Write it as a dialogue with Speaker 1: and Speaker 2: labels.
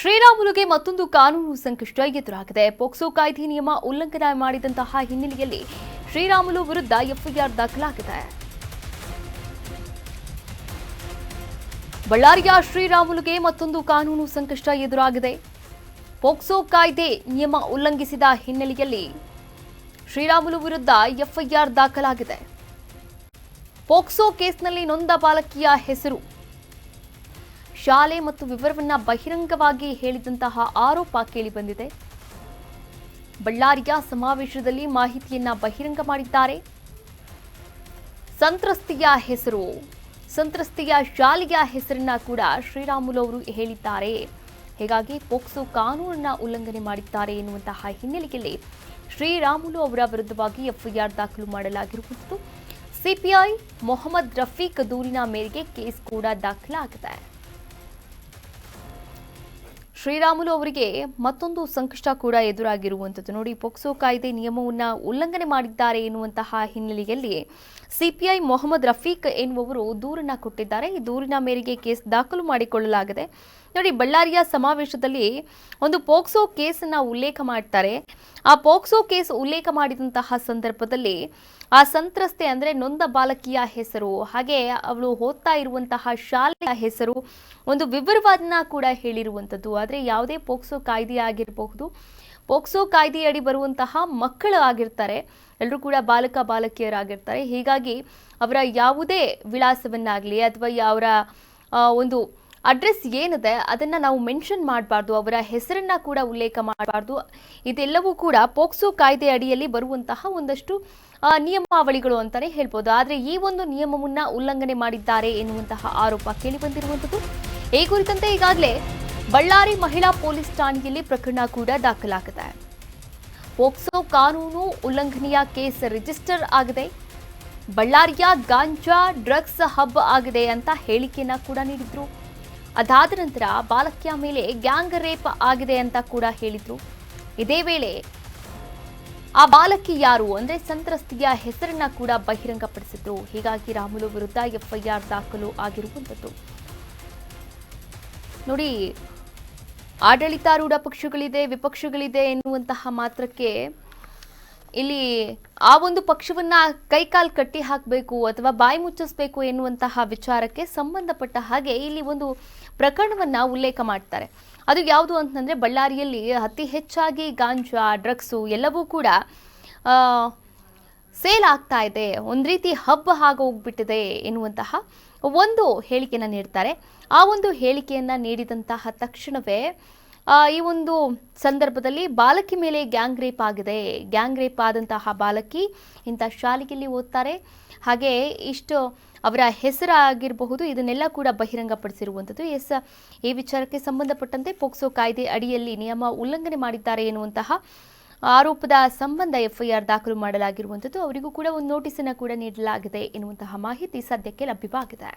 Speaker 1: ಶ್ರೀರಾಮುಲುಗೆ ಮತ್ತೊಂದು ಕಾನೂನು ಸಂಕಷ್ಟ ಎದುರಾಗಿದೆ. ಪೋಕ್ಸೋ ಕಾಯ್ದೆ ನಿಯಮ ಉಲ್ಲಂಘನೆ ಮಾಡಿದಂತಹ ಹಿನ್ನೆಲೆಯಲ್ಲಿ ಶ್ರೀರಾಮುಲು ವಿರುದ್ಧ ಎಫ್ಐಆರ್ ದಾಖಲಾಗಿದೆ. ಬಳ್ಳಾರಿಯ ಶ್ರೀರಾಮುಲುಗೆ ಮತ್ತೊಂದು ಕಾನೂನು ಸಂಕಷ್ಟ ಎದುರಾಗಿದೆ. ಪೋಕ್ಸೋ ಕಾಯ್ದೆ ನಿಯಮ ಉಲ್ಲಂಘಿಸಿದ ಹಿನ್ನೆಲೆಯಲ್ಲಿ ಶ್ರೀರಾಮುಲು ವಿರುದ್ಧ ಎಫ್ಐಆರ್ ದಾಖಲಾಗಿದೆ. ಪೋಕ್ಸೋ ಕೇಸ್ನಲ್ಲಿ ನೊಂದ ಬಾಲಕಿಯ ಹೆಸರು ಶಾಲೆ ಮತ್ತು ವಿವರವನ್ನ ಬಹಿರಂಗವಾಗಿ ಹೇಳಿದಂತಹ ಆರೋಪ ಕೇಳಿಬಂದಿದೆ. ಬಳ್ಳಾರಿಯ ಸಮಾವೇಶದಲ್ಲಿ ಮಾಹಿತಿಯನ್ನ ಬಹಿರಂಗ ಮಾಡಿದ್ದಾರೆ. ಸಂತ್ರಸ್ತೆಯ ಹೆಸರು, ಸಂತ್ರಸ್ತೆಯ ಶಾಲೆಯ ಹೆಸರನ್ನ ಕೂಡ ಶ್ರೀರಾಮುಲು ಅವರು ಹೇಳಿದ್ದಾರೆ. ಹೀಗಾಗಿ ಪೋಕ್ಸೋ ಕಾನೂನನ್ನ ಉಲ್ಲಂಘನೆ ಮಾಡಿದ್ದಾರೆ ಎನ್ನುವಂತಹ ಹಿನ್ನೆಲೆಯಲ್ಲಿ ಶ್ರೀರಾಮುಲು ಅವರ ವಿರುದ್ಧವಾಗಿ ಎಫ್ಐಆರ್ ದಾಖಲು ಮಾಡಲಾಗಿರುವುದು ಸಿಪಿಐ ಮೊಹಮ್ಮದ್ ರಫೀಕ್ ದೂರಿನ ಮೇರೆಗೆ ಕೇಸ್ ಕೂಡ ದಾಖಲಾಗಿದೆ. ಶ್ರೀರಾಮುಲು ಅವರಿಗೆ ಮತ್ತೊಂದು ಸಂಕಷ್ಟ ಕೂಡ ಎದುರಾಗಿರುವಂಥದ್ದು. ನೋಡಿ, ಪೋಕ್ಸೋ ಕಾಯ್ದೆ ನಿಯಮವನ್ನು ಉಲ್ಲಂಘನೆ ಮಾಡಿದ್ದಾರೆ ಎನ್ನುವಂತಹ ಹಿನ್ನೆಲೆಯಲ್ಲಿ ಸಿಪಿಐ ಮೊಹಮ್ಮದ್ ರಫೀಕ್ ಎನ್ನುವರು ದೂರನ್ನ ಕೊಟ್ಟಿದ್ದಾರೆ. ಈ ದೂರಿನ ಮೇರೆಗೆ ಕೇಸ್ ದಾಖಲು ಮಾಡಿಕೊಳ್ಳಲಾಗಿದೆ. ನೋಡಿ, ಬಳ್ಳಾರಿಯ ಸಮಾವೇಶದಲ್ಲಿ ಒಂದು ಪೋಕ್ಸೋ ಕೇಸನ್ನು ಉಲ್ಲೇಖ ಮಾಡ್ತಾರೆ. ಆ ಪೋಕ್ಸೋ ಕೇಸ್ ಉಲ್ಲೇಖ ಮಾಡಿದಂತಹ ಸಂದರ್ಭದಲ್ಲಿ ಆ ಸಂತ್ರಸ್ತೆ ಅಂದ್ರೆ ನೊಂದ ಬಾಲಕಿಯ ಹೆಸರು, ಹಾಗೆ ಅವಳು ಓದ್ತಾ ಇರುವಂತಹ ಶಾಲೆಯ ಹೆಸರು, ಒಂದು ವಿವರವಾದನ್ನ ಕೂಡ ಹೇಳಿರುವಂಥದ್ದು. ಆದರೆ ಯಾವುದೇ ಪೋಕ್ಸೋ ಕಾಯ್ದೆ ಆಗಿರಬಹುದು. ಪೋಕ್ಸೋ ಕಾಯ್ದೆಯಡಿ ಬರುವಂತಹ ಮಕ್ಕಳು ಆಗಿರ್ತಾರೆ. ಎಲ್ಲರೂ ಕೂಡ ಬಾಲಕ ಬಾಲಕಿಯರಾಗಿರ್ತಾರೆ. ಹೀಗಾಗಿ ಅವರ ಯಾವುದೇ ವಿಳಾಸವನ್ನಾಗಲಿ ಅಥವಾ ಅವರ ಒಂದು ಅಡ್ರೆಸ್ ಏನಿದೆ ಅದನ್ನು ನಾವು ಮೆನ್ಷನ್ ಮಾಡಬಾರ್ದು. ಅವರ ಹೆಸರನ್ನ ಕೂಡ ಉಲ್ಲೇಖ ಮಾಡಬಾರ್ದು. ಇದೆಲ್ಲವೂ ಕೂಡ ಪೋಕ್ಸೋ ಕಾಯ್ದೆ ಅಡಿಯಲ್ಲಿ ಬರುವಂತಹ ಒಂದಷ್ಟು ನಿಯಮಾವಳಿಗಳು ಅಂತಾನೆ ಹೇಳ್ಬೋದು. ಆದರೆ ಈ ಒಂದು ನಿಯಮವನ್ನು ಉಲ್ಲಂಘನೆ ಮಾಡಿದ್ದಾರೆ ಎನ್ನುವಂತಹ ಆರೋಪ ಕೇಳಿಬಂದಿರುವಂಥದ್ದು ಈ ಕುರಿತಂತೆ ಈಗಾಗಲೇ ಬಳ್ಳಾರಿ ಮಹಿಳಾ ಪೊಲೀಸ್ ಠಾಣೆಯಲ್ಲಿ ಪ್ರಕರಣ ಕೂಡ ದಾಖಲಾಗಿದೆ. ಪೋಕ್ಸೋ ಕಾನೂನು ಉಲ್ಲಂಘನೆಯ ಕೇಸ್ ರಿಜಿಸ್ಟರ್ ಆಗಿದೆ. ಬಳ್ಳಾರಿಯ ಗಾಂಜಾ ಡ್ರಗ್ಸ್ ಹಬ್ ಆಗಿದೆ ಅಂತ ಹೇಳಿಕೆಯನ್ನ ಕೂಡ ನೀಡಿದ್ರು. ಅದಾದ ನಂತರ ಬಾಲಕಿಯ ಮೇಲೆ ಗ್ಯಾಂಗ್ ರೇಪ್ ಆಗಿದೆ ಅಂತ ಕೂಡ ಹೇಳಿದ್ರು. ಇದೇ ವೇಳೆ ಆ ಬಾಲಕಿ ಯಾರು ಅಂದ್ರೆ ಸಂತ್ರಸ್ತಿಯ ಹೆಸರನ್ನ ಕೂಡ ಬಹಿರಂಗಪಡಿಸಿದ್ರು. ಹೀಗಾಗಿ ರಾಮುಲು ವಿರುದ್ಧ ಎಫ್ಐಆರ್ ದಾಖಲು ಆಗಿರುವಂಥದ್ದು. ನೋಡಿ ಆಡಳಿತಾರೂಢ ಪಕ್ಷಗಳಿದೆ, ವಿಪಕ್ಷಗಳಿದೆ ಎನ್ನುವಂತಹ ಮಾತ್ರಕ್ಕೆ ಇಲ್ಲಿ ಆ ಒಂದು ಪಕ್ಷವನ್ನ ಕೈಕಾಲು ಕಟ್ಟಿ ಹಾಕಬೇಕು ಅಥವಾ ಬಾಯಿ ಮುಚ್ಚಿಸಬೇಕು ಎನ್ನುವಂತಹ ವಿಚಾರಕ್ಕೆ ಸಂಬಂಧಪಟ್ಟ ಹಾಗೆ ಇಲ್ಲಿ ಒಂದು ಪ್ರಕರಣವನ್ನ ಉಲ್ಲೇಖ ಮಾಡ್ತಾರೆ. ಅದು ಯಾವುದು ಅಂತಂದ್ರೆ ಬಳ್ಳಾರಿಯಲ್ಲಿ ಅತಿ ಹೆಚ್ಚಾಗಿ ಗಾಂಜಾ, ಡ್ರಗ್ಸು ಎಲ್ಲವೂ ಕೂಡ ಸೇಲ್ ಆಗ್ತಾ ಇದೆ. ಒಂದು ರೀತಿ ಹಬ್ಬ ಆಗೋಗ್ಬಿಟ್ಟಿದೆ ಎನ್ನುವಂತಹ ಒಂದು ಹೇಳಿಕೆಯನ್ನು ನೀಡ್ತಾರೆ. ಆ ಒಂದು ಹೇಳಿಕೆಯನ್ನು ನೀಡಿದಂತಹ ತಕ್ಷಣವೇ ಈ ಒಂದು ಸಂದರ್ಭದಲ್ಲಿ ಬಾಲಕಿ ಮೇಲೆ ಗ್ಯಾಂಗ್ ರೇಪ್ ಆಗಿದೆ. ಗ್ಯಾಂಗ್ ರೇಪ್ ಆದಂತಹ ಬಾಲಕಿ ಇಂಥ ಶಾಲೆಯಲ್ಲಿ ಓದ್ತಾರೆ. ಹಾಗೆ ಇಷ್ಟು ಅವರ ಹೆಸರಾಗಿರಬಹುದು, ಇದನ್ನೆಲ್ಲ ಕೂಡ ಬಹಿರಂಗಪಡಿಸಿರುವಂಥದ್ದು. ಎಸ್, ಈ ವಿಚಾರಕ್ಕೆ ಸಂಬಂಧಪಟ್ಟಂತೆ ಪೋಕ್ಸೋ ಕಾಯ್ದೆ ಅಡಿಯಲ್ಲಿ ನಿಯಮ ಉಲ್ಲಂಘನೆ ಮಾಡಿದ್ದಾರೆ ಎನ್ನುವಂತಹ ಆರೋಪದ ಸಂಬಂಧ ಎಫ್ಐಆರ್ ದಾಖಲು ಮಾಡಲಾಗಿರುವಂಥದ್ದು, ಅವರಿಗೂ ಕೂಡ ಒಂದು ನೋಟಿಸ್ ಅನ್ನು ಕೂಡ ನೀಡಲಾಗಿದೆ ಎನ್ನುವಂತಹ ಮಾಹಿತಿ ಸದ್ಯಕ್ಕೆ ಲಭ್ಯವಾಗಿದೆ.